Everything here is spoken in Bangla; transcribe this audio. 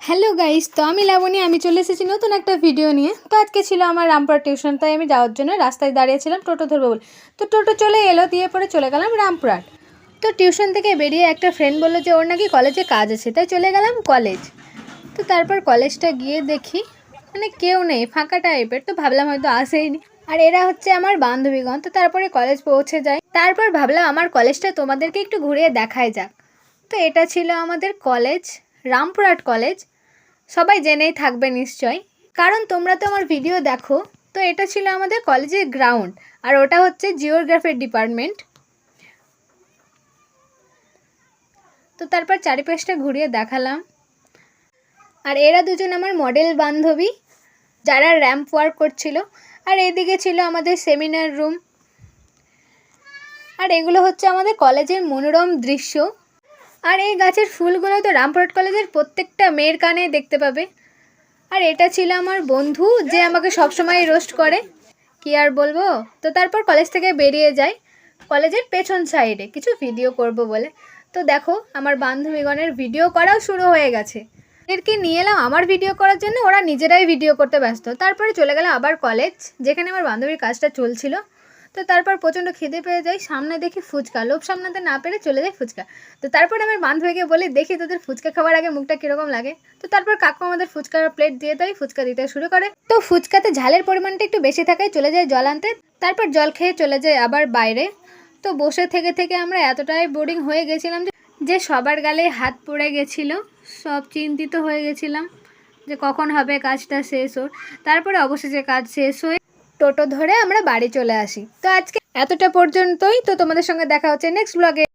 হ্যালো গাইস, তো আমি লাবণী, আমি চলে এসেছি নতুন একটা ভিডিও নিয়ে। তো আজকে ছিল আমার রামপুরা টিউশন তাই আমি যাওয়ার জন্য রাস্তায় দাঁড়িয়েছিলাম টোটো ধরবো বলে। তো টোটো চলে এলো, দিয়ে পরে চলে গেলাম রামপুরহাট। তো টিউশন থেকে বেরিয়ে একটা ফ্রেন্ড বলল যে, ওর নাকি কলেজে কাজ আছে। তাই চলে গেলাম কলেজ তো তারপর কলেজটা গিয়ে দেখি মানে কেউ নেই, ফাঁকা টাইপের তো ভাবলাম হয়তো আসেইনি আর এরা হচ্ছে আমার বান্ধবীগণ, তো তারপরে কলেজ পৌঁছে যায় তারপর ভাবলাম আমার কলেজটা তোমাদেরকে একটু ঘুরিয়ে দেখায় যাক। তো এটা ছিল আমাদের কলেজ রামপুরহাট কলেজ সবাই জেনেই থাকবে নিশ্চয়। কারণ তোমরা তো আমার ভিডিও দেখো, তো এটা ছিল আমাদের কলেজের গ্রাউন্ড আর ওটা হচ্ছে জিওগ্রাফির ডিপার্টমেন্ট তো তারপর চারিপাশটা ঘুরিয়ে দেখালাম। আর এরা দুজন আমার মডেল বান্ধবী, যারা র্যাম্প ওয়ার্ক করছিল, আর এদিকে ছিল আমাদের সেমিনার রুম আর এগুলো হচ্ছে আমাদের কলেজের মনোরম দৃশ্য। আর এই গাছের ফুলগুলো তো রামপুরহাট কলেজের প্রত্যেকটা মেয়ের কানে দেখতে পাবে। আর এটা ছিল আমার বন্ধু যে আমাকে সবসময় রোস্ট করে। কি আর বলব? তো তারপর কলেজ থেকে বেরিয়ে যাই। কলেজের পেছন সাইডে কিছু ভিডিও করব বলে। তো দেখো, আমার বান্ধবীগণের ভিডিও করাও শুরু হয়ে গেছে। এদেরকে নিয়ে এলাম আমার ভিডিও করার জন্য, ওরা নিজেরাই ভিডিও করতে ব্যস্ত। তারপরে চলে গেলাম আবার কলেজ, যেখানে আমার বান্ধবীর কাজটা চলছিল। তো তারপর প্রচণ্ড খিদে পেয়ে যাই, সামনে দেখি ফুচকা। লোভ সামনাতে না পেরে চলে যায় ফুচকা। তো তারপর আমার বান্ধবীকে বলি, দেখি তোদের ফুচকা খাওয়ার আগে মুখটা কীরকম লাগে? তো তারপর কাকু আমাদের ফুচকার প্লেট দিয়ে দেয়, ফুচকা দিতে শুরু করে। তো ফুচকাতে ঝালের পরিমাণটা একটু বেশি থাকায় চলে যায় জল আনতে। তারপর জল খেয়ে চলে যায় আবার বাইরে। তো বসে থেকে থেকে আমরা এতটাই বোরিং হয়ে গেছিলাম যে যে সবার গালে হাত পড়ে গেছিল, সব চিন্তিত হয়ে গেছিলাম যে কখন হবে কাজটা শেষ ওর তারপরে অবশেষে কাজ শেষ হয়ে টোটো ধরে আমরা বাড়ি চলে আসি। তো আজকে এতটা পর্যন্তই। তো তোমাদের সঙ্গে দেখা হচ্ছে নেক্সট ব্লগে